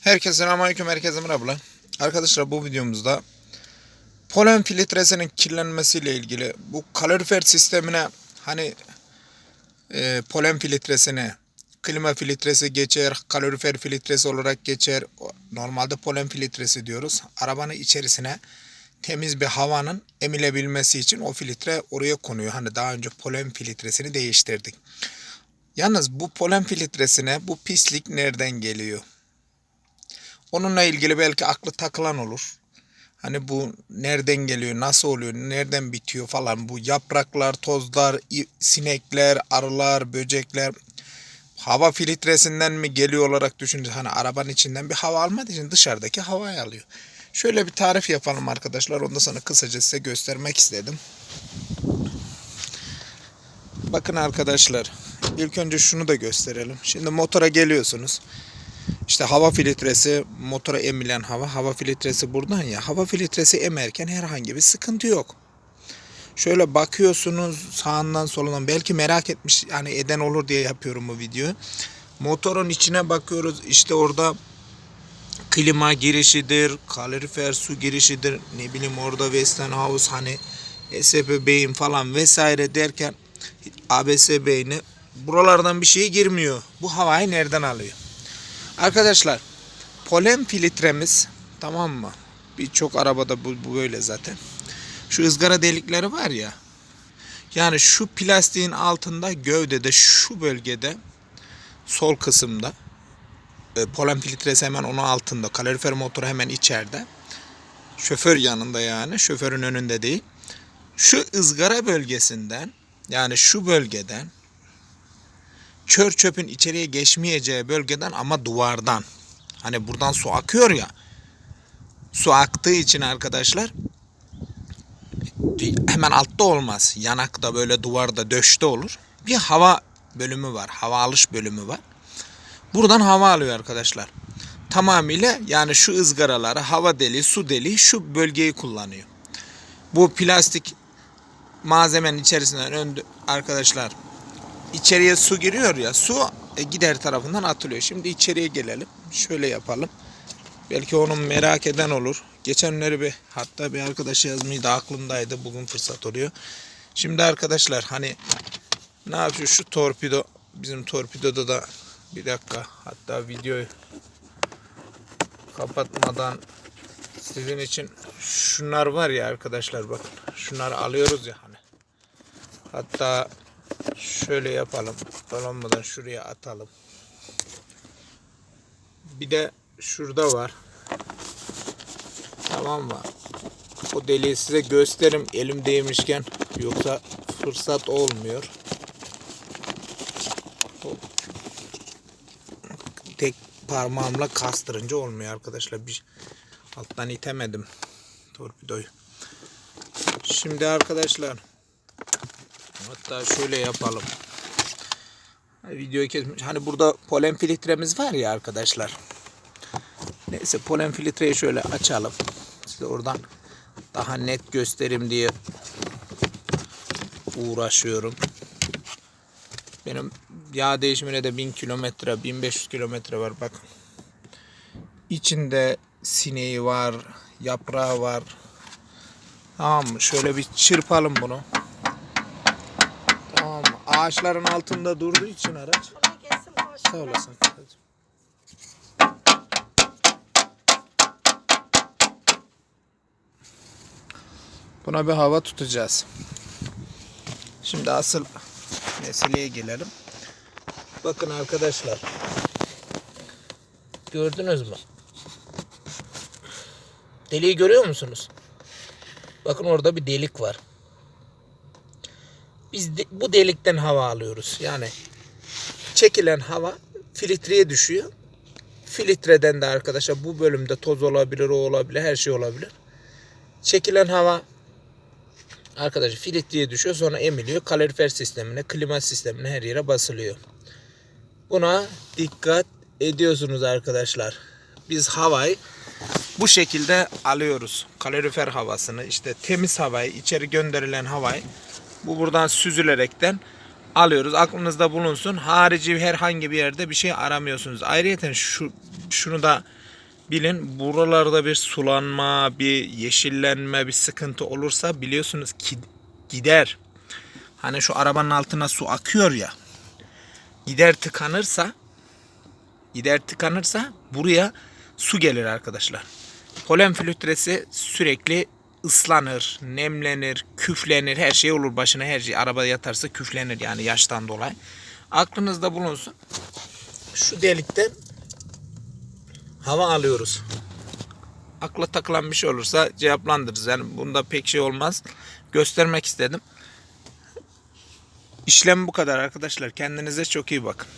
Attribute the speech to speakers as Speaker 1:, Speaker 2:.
Speaker 1: Herkese selamünaleyküm, herkese merhaba. Arkadaşlar bu videomuzda polen filtresinin kirlenmesiyle ilgili bu kalorifer sistemine hani e, polen filtresine klima filtresi geçer, kalorifer filtresi olarak geçer. Normalde polen filtresi diyoruz. Arabanın içerisine temiz bir havanın emilebilmesi için o filtre oraya konuyor. Hani daha önce polen filtresini değiştirdik. Yalnız bu polen filtresine bu pislik nereden geliyor? Onunla ilgili belki aklı takılan olur. Hani bu nereden geliyor, nasıl oluyor, nereden bitiyor falan. Bu yapraklar, tozlar, sinekler, arılar, böcekler hava filtresinden mi geliyor olarak düşünce hani arabanın içinden bir hava almadığı için dışarıdaki havayı alıyor. Şöyle bir tarif yapalım arkadaşlar. Ondan sonra kısaca size göstermek istedim. Bakın arkadaşlar. ilk önce şunu da gösterelim. Şimdi motora geliyorsunuz. İşte hava filtresi, motora emilen hava, hava filtresi buradan ya. Hava filtresi emerken herhangi bir sıkıntı yok. Şöyle bakıyorsunuz sağından solundan belki merak etmiş yani eden olur diye yapıyorum bu videoyu. Motorun içine bakıyoruz işte orada klima girişidir, kalorifer su girişidir, ne bileyim orada Westinghouse hani SP beyin falan vesaire derken ABS beyni buralardan bir şey girmiyor. Bu havayı nereden alıyor? Arkadaşlar polen filtremiz tamam mı? Birçok arabada bu, bu böyle zaten. Şu ızgara delikleri var ya. Yani şu plastiğin altında gövdede şu bölgede sol kısımda e, polen filtresi hemen onun altında. Kalorifer motoru hemen içeride. Şoför yanında yani. Şoförün önünde değil. Şu ızgara bölgesinden yani şu bölgeden kör çöpün içeriye geçmeyeceği bölgeden ama duvardan. Hani buradan su akıyor ya. Su aktığı için arkadaşlar hemen altta olmaz. Yanakta böyle duvarda döşte olur. Bir hava bölümü var. Hava alış bölümü var. Buradan hava alıyor arkadaşlar. Tamamıyla yani şu ızgaraları hava deliği, su deliği şu bölgeyi kullanıyor. Bu plastik malzemenin içerisinden ön arkadaşlar içeriye su giriyor ya su e, gider tarafından atılıyor. Şimdi içeriye gelelim. Şöyle yapalım. Belki onun merak eden olur. Geçenleri bir hatta bir arkadaş yazmayı da aklımdaydı. Bugün fırsat oluyor. Şimdi arkadaşlar hani ne yapıyor şu torpido bizim torpidoda da bir dakika hatta videoyu kapatmadan sizin için şunlar var ya arkadaşlar bakın şunları alıyoruz ya hani hatta şöyle yapalım. Dolanmadan şuraya atalım. Bir de şurada var. Tamam mı? O deliği size gösterim elim değmişken. Yoksa fırsat olmuyor. Tek parmağımla kastırınca olmuyor arkadaşlar. Bir alttan itemedim torpidoyu. Şimdi arkadaşlar hatta şöyle yapalım. Videoyu kesmiş. Hani burada polen filtremiz var ya arkadaşlar. Neyse polen filtreyi şöyle açalım. Size oradan daha net gösterim diye uğraşıyorum. Benim yağ değişimine de 1000 kilometre 1500 kilometre var. Bak içinde sineği var yaprağı var. Tamam mı? Şöyle bir çırpalım bunu ağaçların altında durduğu için araç sağ olasın Buna bir hava tutacağız. Şimdi asıl meseleye gelelim. Bakın arkadaşlar. Gördünüz mü? Deliği görüyor musunuz? Bakın orada bir delik var. Biz de- bu delikten hava alıyoruz. Yani çekilen hava filtreye düşüyor. Filtreden de arkadaşlar bu bölümde toz olabilir, o olabilir, her şey olabilir. Çekilen hava arkadaşlar filtreye düşüyor sonra emiliyor. Kalorifer sistemine, klima sistemine her yere basılıyor. Buna dikkat ediyorsunuz arkadaşlar. Biz havayı bu şekilde alıyoruz. Kalorifer havasını işte temiz havayı içeri gönderilen havayı bu buradan süzülerekten alıyoruz. Aklınızda bulunsun. Harici herhangi bir yerde bir şey aramıyorsunuz. Ayrıca şu şunu da bilin. Buralarda bir sulanma, bir yeşillenme, bir sıkıntı olursa biliyorsunuz ki gider. Hani şu arabanın altına su akıyor ya. Gider tıkanırsa gider tıkanırsa buraya su gelir arkadaşlar. Polen filtresi sürekli ıslanır, nemlenir, küflenir, her şey olur başına her şey. Araba yatarsa küflenir yani yaştan dolayı. Aklınızda bulunsun. Şu delikten hava alıyoruz. Akla takılan bir şey olursa cevaplandırırız. Yani bunda pek şey olmaz. Göstermek istedim. İşlem bu kadar arkadaşlar. Kendinize çok iyi bakın.